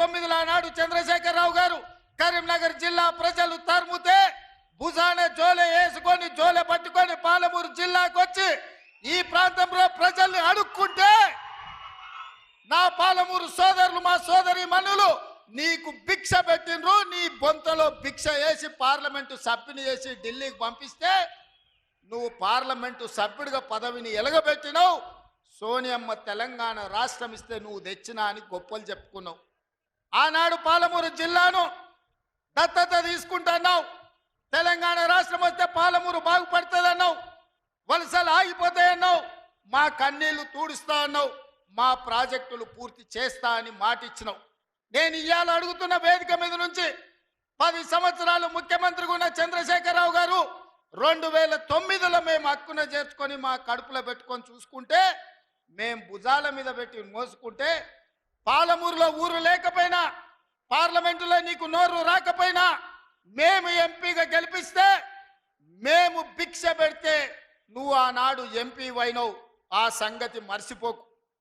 తొమ్మిదిలో ఆనాడు చంద్రశేఖరరావు గారు కరీంనగర్ జిల్లా ప్రజలు తరుముతే భుజాన జోలె వేసుకొని జోలె పట్టుకొని పాలమూరు జిల్లాకు వచ్చి ఈ ప్రాంతంలో ప్రజల్ని అడుక్కుంటే నా పాలమూరు సోదరులు మా సోదరి మనులు నీకు భిక్ష పెట్టినరు నీ బొంతలో భిక్ష వేసి పార్లమెంటు సభ్యుని చేసి ఢిల్లీకి పంపిస్తే నువ్వు పార్లమెంటు సభ్యుడిగా పదవిని ఎలగబెట్టినావు. సోనియమ్మ తెలంగాణ రాష్ట్రం ఇస్తే నువ్వు తెచ్చినా అని గొప్పలు చెప్పుకున్నావు. ఆనాడు పాలమూరు జిల్లాను దత్తత తీసుకుంటున్నావు. తెలంగాణ రాష్ట్రం వస్తే పాలమూరు బాగుపడుతుంది అన్నావు వలసలు ఆగిపోతాయన్నావు. మా కన్నీళ్ళు తూడుస్తా అన్నావు. మా ప్రాజెక్టులు పూర్తి చేస్తా అని మాటిచ్చినావు. నేను ఇవాళ అడుగుతున్న వేదిక మీద నుంచి పది సంవత్సరాలు ముఖ్యమంత్రిగా ఉన్న చంద్రశేఖరరావు గారు రెండు వేల తొమ్మిదిలో మేము హక్కున చేర్చుకొని మా కడుపులో పెట్టుకొని చూసుకుంటే మేము భుజాల మీద పెట్టి మోసుకుంటే పాలమూరులో ఊరు లేకపోయినా పార్లమెంటులో నీకు నోరు రాకపోయినా మేము ఎంపీగా గెలిపిస్తే మేము భిక్ష పెడితే నువ్వు ఆనాడు ఎంపీ వైనవు ఆ సంగతి మర్చిపోకు.